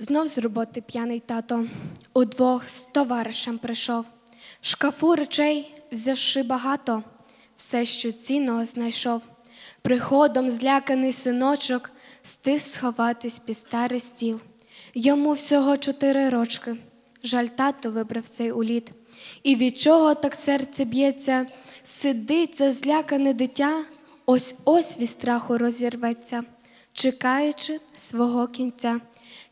Знов з роботи п'яний тато удвох з товаришем прийшов. В шкафу речей взявши багато, все, що цінного знайшов. Приходом зляканий синочок стис сховатись під старий стіл. Йому всього чотири рочки. Жаль, тато вибрав цей уліт. І від чого так серце б'ється, сидить це злякане дитя, ось ось від страху розірветься, чекаючи свого кінця.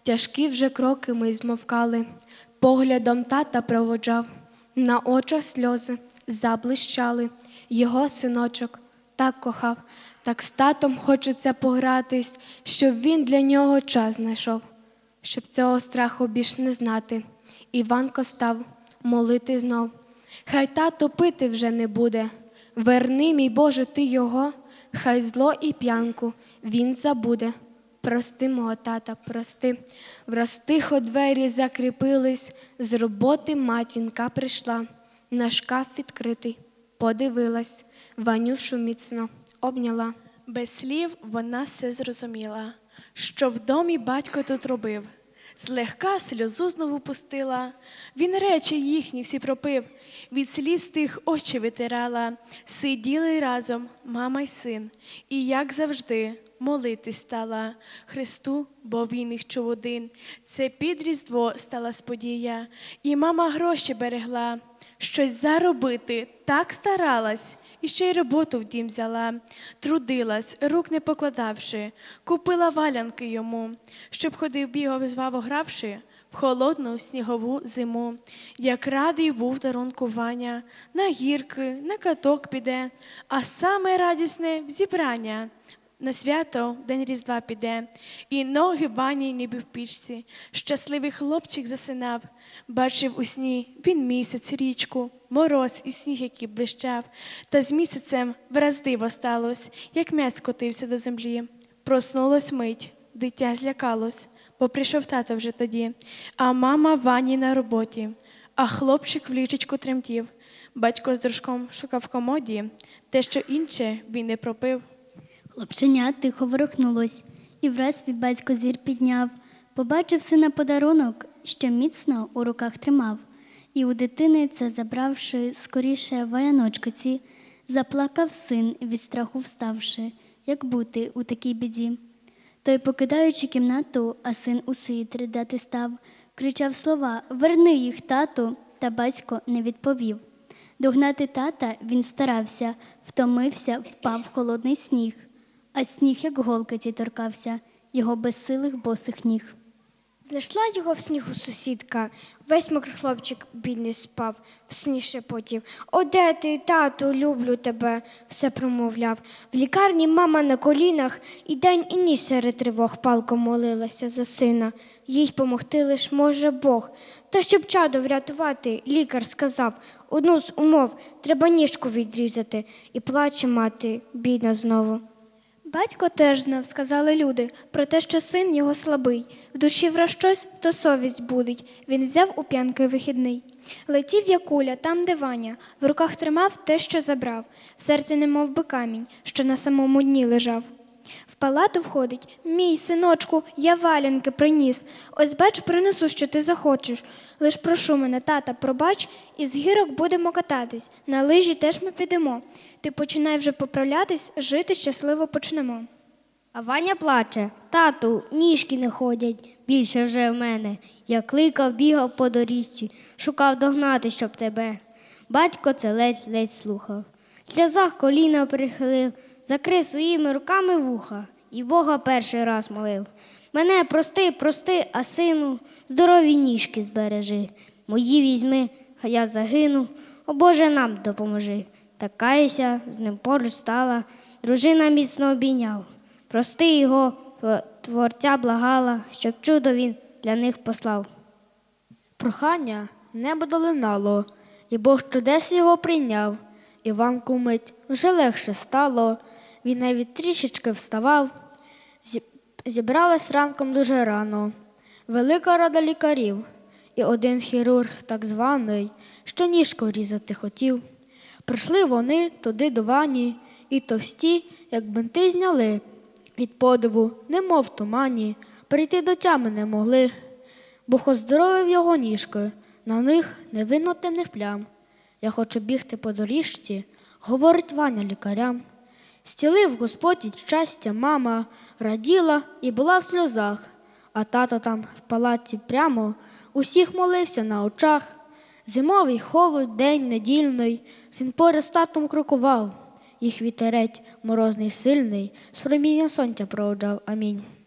Тяжкі вже кроки ми змовкали, поглядом тата проводжав, на очах сльози заблищали, його синочок так кохав, так з татом хочеться погратись, щоб він для нього час знайшов, щоб цього страху більш не знати. Іванко став молити знов. Хай тато пити вже не буде. Верни, мій Боже, ти його, хай зло і п'янку він забуде. Прости мого тата, прости. Враз тихо двері закріпились, з роботи матінка прийшла, на шкаф відкритий, подивилась, Ванюшу міцно обняла. Без слів вона все зрозуміла, що в домі батько тут робив. Злегка сльозу знову пустила, він речі їхні всі пропив, від сліз тих очі витирала, сиділи разом мама й син, і, як завжди, молитись стала. Христу, бо він їх чув один. Це під Різдво стала сподія, і мама гроші берегла, щось заробити так старалась. І ще й роботу в дім взяла, трудилась, рук не покладавши, купила валянки йому, щоб ходив бігав зваво гравши в холодну снігову зиму. Як радий був дарунку Ваня, на гірки, на каток піде, а саме радісне в зібрання. На свято день Різдва піде, і ноги бані, ніби в пічці. Щасливий хлопчик засинав, бачив у сні він місяць, річку, мороз і сніг, який блищав. Та з місяцем враз диво сталось, як м'яць скотився до землі. Проснулось мить, дитя злякалось, бо прийшов тато вже тоді, а мама Вані на роботі, а хлопчик в ліжечку тремтів. Батько з дружком шукав комоді, те, що інше він не пропив. Хлопченя тихо ворухнулось, і враз свій батько зір підняв, побачив сина подарунок, що міцно у руках тримав, і у дитини це забравши скоріше ваяночкоці, заплакав син від страху вставши, як бути у такій біді. Той, покидаючи кімнату, а син у сит ридати став, кричав слова Верни їх, тату, та батько не відповів. Догнати тата він старався, втомився, впав в холодний сніг, а сніг, як голки ті торкався, його безсилих босих ніг. Знайшла його в снігу сусідка, весь мокрий хлопчик бідний спав, в сні шепотів. О, де ти, тату, люблю тебе, все промовляв. В лікарні мама на колінах і день і ніч серед тривог палко молилася за сина. Їй помогти лиш може Бог. Та щоб чадо врятувати, лікар сказав одну з умов треба ніжку відрізати, і плаче мати, бідна знову. Батько теж знав, сказали люди, про те, що син його слабий. В душі враз щось, то совість будить. Він взяв у п'янки вихідний. Летів як куля, там, де Ваня, в руках тримав те, що забрав, в серці немов би камінь, що на самому дні лежав. Палату входить мій синочку, я валянки приніс. Ось бач, принесу, що ти захочеш. Лиш прошу мене, тата, пробач, і з гірок будемо кататись. На лижі теж ми підемо. Ти починай вже поправлятись, жити щасливо почнемо. А Ваня плаче. Тату, ніжки не ходять більше вже в мене. Я кликав, бігав по доріжці, шукав догнати, щоб тебе. Батько це ледь-ледь слухав. В сльозах коліна прихилив, закрив своїми руками вуха і Бога перший раз молив. Мене прости, прости, а сину, здорові ніжки збережи. Мої візьми, а я загину. О Боже, нам допоможи. Та каяся, з ним поруч стала, дружина міцно обійняв. Прости його, творця благала, щоб чудо він для них послав. Прохання небо долинало, і Бог чудес його прийняв. Іванку мить вже легше стало, він навіть трішечки вставав. Зібралась ранком дуже рано. Велика рада лікарів, і один хірург, так званий, що ніжку різати хотів. Прийшли вони туди до вані, і товсті, як бинти зняли. Від подиву, немов тумані, прийти до тями не могли. Бог оздоровив його ніжки, на них не видно темних плям. Я хочу бігти по доріжці, говорить Ваня лікарям. Стілив Господь від щастя, мама раділа і була в сльозах, а тато там в палаті прямо усіх молився на очах. Зимовий холод, день недільний, син поряд з татом крокував, їх вітерець морозний сильний, з промінням сонця проводжав. Амінь.